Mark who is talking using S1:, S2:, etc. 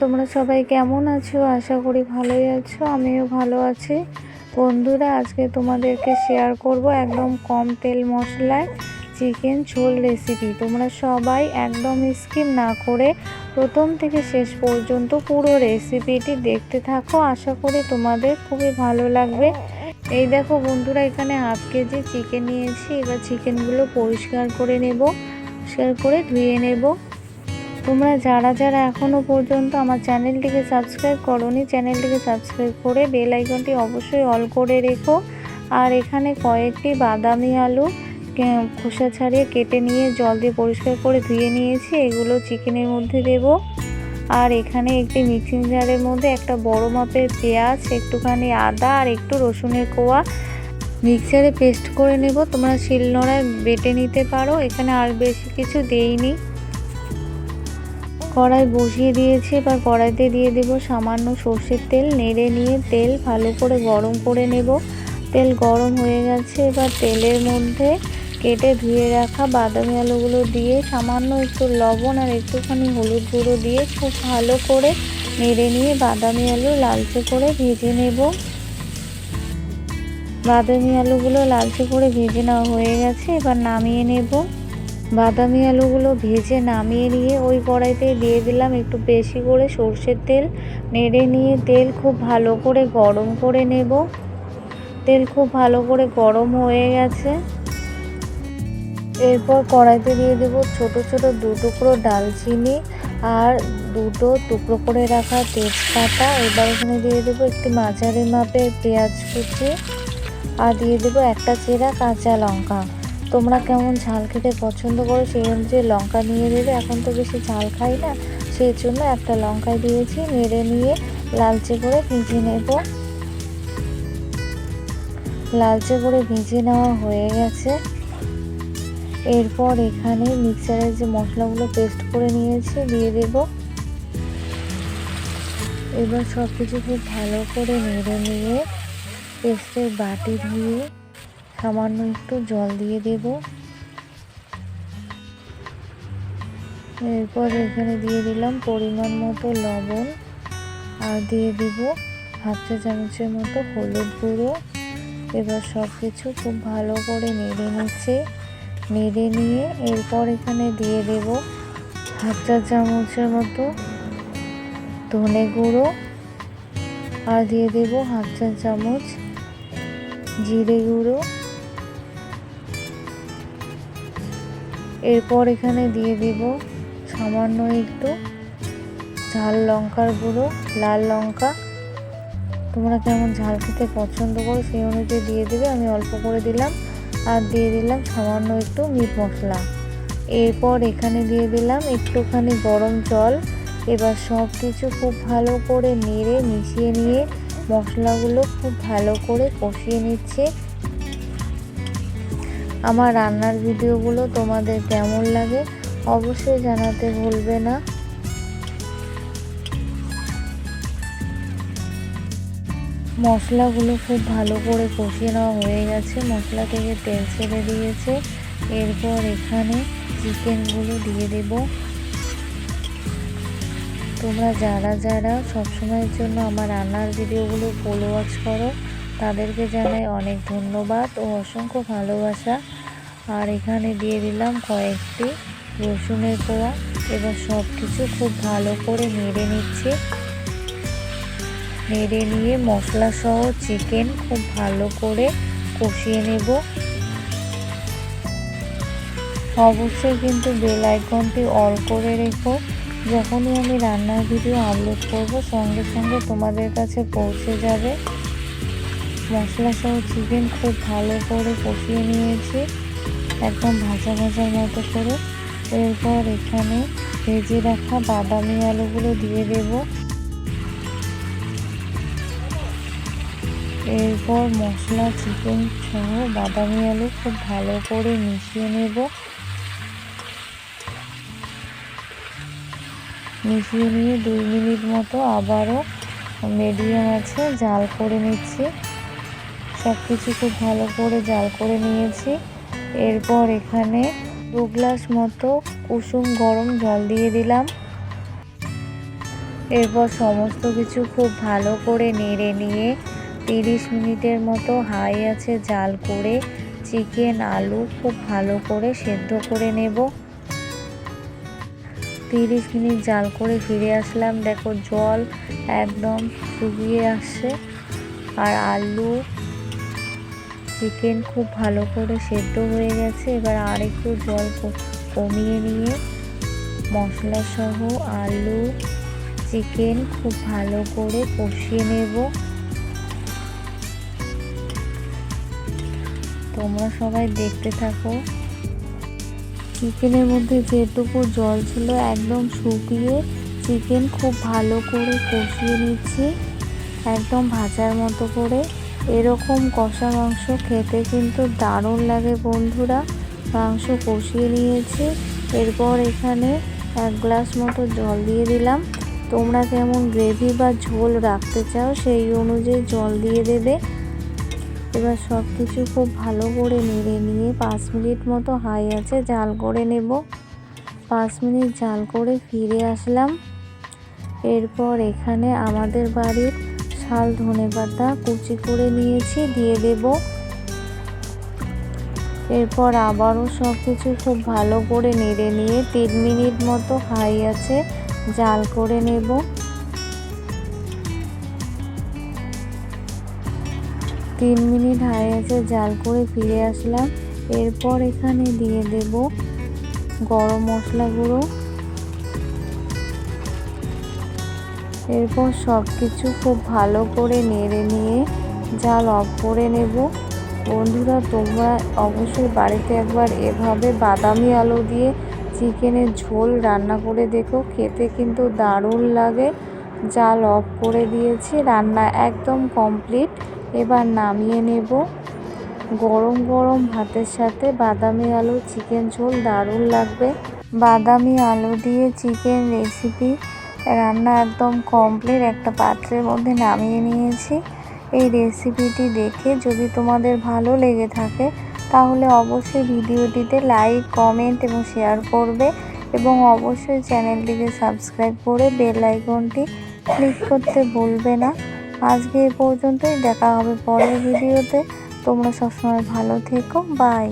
S1: তোমরা সবাই কেমন আছো? আশা করি ভালোই আছো, আমিও ভালো আছি। বন্ধুরা, আজকে তোমাদেরকে শেয়ার করব একদম কম তেল মশলায় চিকেন ঝোল রেসিপি তোমরা সবাই একদম স্কিপ না করে প্রথম থেকে শেষ পর্যন্ত পুরো রেসিপিটি দেখতে থাকো। আশা করি তোমাদের খুবই ভালো লাগবে। এই দেখো বন্ধুরা, এখানে হাফ কেজি চিকেন নিয়েছি। এবার চিকেনগুলো পরিষ্কার করে নেব, পরিষ্কার করে ধুয়ে নেব। তোমরা যারা যারা এখনও পর্যন্ত আমার চ্যানেলটিকে সাবস্ক্রাইব করনি, চ্যানেলটিকে সাবস্ক্রাইব করে বেল আইকনটি অবশ্যই অল করে রেখো। আর এখানে কয়েকটি বাদামি আলু খোসা ছাড়িয়ে কেটে নিয়ে জল দিয়ে পরিষ্কার করে ধুয়ে নিয়েছি। এগুলো চিকেনের মধ্যে দেব। আর এখানে একটি মিক্সিং জারের মধ্যে একটা বড় মাপের পেঁয়াজ, একটুখানি আদা আর একটু রসুনের কোয়া। মিক্সারে পেস্ট করে নেব। তোমরা শিলনোড়ায় বেটে নিতে পারো। এখানে আর বেশি কিছু দেইনি। কড়াই বসিয়ে দিয়েছি, এবার কড়াইতে দিয়ে দেব সামান্য সর্ষের তেল, নেড়ে নিয়ে তেল ভালো করে গরম করে নেব। তেল গরম হয়ে গেছে, এবার তেলের মধ্যে কেটে ধুয়ে রাখা বাদামি আলুগুলো দিয়ে সামান্য একটু লবণ আর একটুখানি হলুদ গুঁড়ো দিয়ে খুব ভালো করে নেড়ে নিয়ে বাদামি আলু লালচে করে ভেজে নেব। বাদামি আলুগুলো লালচে করে ভেজে নেওয়া হয়ে গেছে, এবার নামিয়ে নেব। বাদামি আলুগুলো ভেজে নামিয়ে নিয়ে ওই কড়াইতে দিয়ে দিলাম একটু বেশি করে সর্ষের তেল। নেড়ে নিয়ে তেল খুব ভালো করে গরম করে নেব। তেল খুব ভালো করে গরম হয়ে গেছে। এরপর কড়াইতে দিয়ে দেব ছোট ছোট দু টুকরো ডালচিনি আর দুটো টুকরো করে রাখা তেজপাতা। এবার ওখানে দিয়ে দেবো একটি মাঝারি মাপের পেঁয়াজ কুচি। আর দিয়ে দেবো একটা চেরা কাঁচা লঙ্কা। তোমরা কেমন ঝাল খেতে পছন্দ করো, সেই অনুযায়ী লঙ্কা নিয়ে দেবে এখন তো বেশি ঝাল খাই না, সেই জন্য একটা লঙ্কা দিয়েছি, নেড়ে নিয়ে লালচে করে ভেজে নেব। লালচে করে ভেজে নেওয়া হয়ে গেছে। এরপর এখানে মিক্সারের যে মশলাগুলো পেস্ট করে নিয়েছি, দিয়ে দেব। এবার সব কিছু খুব ভালো করে নেড়ে নিয়ে পেস্টের বাটি ধুয়ে সামান্য একটু জল দিয়ে দেব। এরপর এখানে দিয়ে দিলাম পরিমাণ মতো লবণ আর দিয়ে দিব হাফ চা চামচের মতো হলুদ গুঁড়ো। এবার সব কিছু খুব ভালো করে নেড়ে নিচ্ছে নেড়ে নিয়ে এরপর এখানে দিয়ে দেব হাফ চা চামচের মতো ধনে গুঁড়ো। আর দিয়ে দেব হাফ চা চামচ জিরে গুঁড়ো। এরপর এখানে দিয়ে দেব সামান্য একটু ঝাল লঙ্কার গুঁড়ো, লাল লঙ্কা। তোমরা কেমন ঝাল খেতে পছন্দ করো সেই অনুযায়ী দিয়ে দেবে। আমি অল্প করে দিলাম আর দিয়ে দিলাম সামান্য একটু মিট মশলা। এরপর এখানে দিয়ে দিলাম একটুখানি গরম জল। এবার সব কিছু খুব ভালো করে নেড়ে মিশিয়ে নিয়ে মশলাগুলো খুব ভালো করে কষিয়ে নিচ্ছে। আমার রান্নার ভিডিওগুলো তোমাদের কেমন লাগে অবশ্যই জানাতে ভুলবে না। মশলাগুলো খুব ভালো করে কষিয়ে নেওয়া হয়ে গেছে। মশলা থেকে তেল ছেড়ে দিয়েছে। এরপর এখানে চিকেনগুলো দিয়ে দেব। তোমরা যারা যারা সবসময়ের জন্য আমার রান্নার ভিডিওগুলো ফলো ওয়াচ করো তাদেরকে জানাই অনেক ধন্যবাদ ও অসংখ্য ভালোবাসা। আর এখানে দিয়ে দিলাম কয়েকটি রসুনের কোয়া এবার সব কিছু খুব ভালো করে নেড়ে নিচ্ছে। নেড়ে নিয়ে মশলা সহ চিকেন খুব ভালো করে কষিয়ে নেব। অবশ্যই কিন্তু বেল আইকনটি অল করে রেখো। যখনই আমি রান্নার ভিডিও আপলোড করব, সঙ্গে সঙ্গে তোমাদের কাছে পৌঁছে যাবে। মশলা সহ চিকেন খুব ভালো করে কষিয়ে নিয়েছি, একদম ভাজা ভাজার মতো করে। এরপর এখানে ভেজে রাখা বাদামি আলুগুলো দিয়ে দেব। এরপর মশলা চিকেন সহ বাদামি আলু খুব ভালো করে মিশিয়ে নেব। মিশিয়ে নিয়ে দুই মিনিট মতো আবারও মিডিয়াম আছে, জাল করে নিচ্ছি। সব কিছু খুব ভালো করে জাল করে নিয়েছি। এরপর এখানে দু গ্লাস মতো কুসুম গরম জল দিয়ে দিলাম। এরপর সমস্ত কিছু খুব ভালো করে নেড়ে নিয়ে তিরিশ মিনিটের মতো হাই আছে জাল করে চিকেন, আলু খুব ভালো করে সেদ্ধ করে নেব। তিরিশ মিনিট জাল করে ফিরে আসলাম। দেখো জল একদম শুকিয়ে আসছে। আর আলু চিকেন খুব ভালো করে সেদ্ধ হয়ে গেছে। এবার আর একটু জল কমিয়ে নিয়ে মশলা সহ আলু চিকেন খুব ভালো করে কষিয়ে নেব। তোমরা সবাই দেখতে থাকো। চিকেনের মধ্যে যেটুকু জল ছিল একদম শুকিয়ে চিকেন খুব ভালো করে কষিয়ে নিচ্ছি। একদম ভাজার মতো করে। এরকম কষা মাংস খেতে কিন্তু দারুণ লাগে বন্ধুরা। মাংস কষিয়ে নিয়েছি। এরপর এখানে এক গ্লাস মতো জল দিয়ে দিলাম। তোমরা কেমন গ্রেভি বা ঝোল রাখতে চাও সেই অনুযায়ী জল দিয়ে দেবে। এবার সব কিছু খুব ভালো করে নেড়ে নিয়ে পাঁচ মিনিট মতো হাই আছে জাল করে নেব। পাঁচ মিনিট জাল করে ফিরে আসলাম। এরপর এখানে আমাদের বাড়ির শাল ধনে পাতা কুচি করে নিয়েছি, দিয়ে দেব। এরপর আবারও সব কিছু খুব ভালো করে নেড়ে নিয়ে তিন মিনিট মতো হাই আছে, জাল করে নেব। তিন মিনিট হাই আছে, জাল করে ফিরে আসলাম। এরপর এখানে দিয়ে দেব গরম মশলা গুঁড়ো। এরপর সব কিছু খুব ভালো করে নেড়ে নিয়ে জাল অফ করে নেব। বন্ধুরা, তোমরা অবশ্যই বাড়িতে একবার এভাবে বাদামি আলু দিয়ে চিকেনের ঝোল রান্না করে দেখো। খেতে কিন্তু দারুণ লাগে। জাল অফ করে দিয়েছি, রান্না একদম কমপ্লিট। এবার নামিয়ে নেব। গরম গরম ভাতের সাথে বাদামি আলু, চিকেন ঝোল দারুণ লাগবে। বাদামি আলু দিয়ে চিকেন রেসিপি রান্না একদম কমপ্লিট একটা পাত্রের মধ্যে নামিয়ে নিয়েছি। এই রেসিপিটি দেখে যদি তোমাদের ভালো লেগে থাকে, তাহলে অবশ্যই ভিডিওটিতে লাইক কমেন্ট এবং শেয়ার করবে এবং অবশ্যই চ্যানেলটিকে সাবস্ক্রাইব করে বেল আইকনটি ক্লিক করতে ভুলবে না। আজকে এ পর্যন্তই, দেখা হবে পরের ভিডিওতে। তোমরা সবসময় ভালো থেকো বাই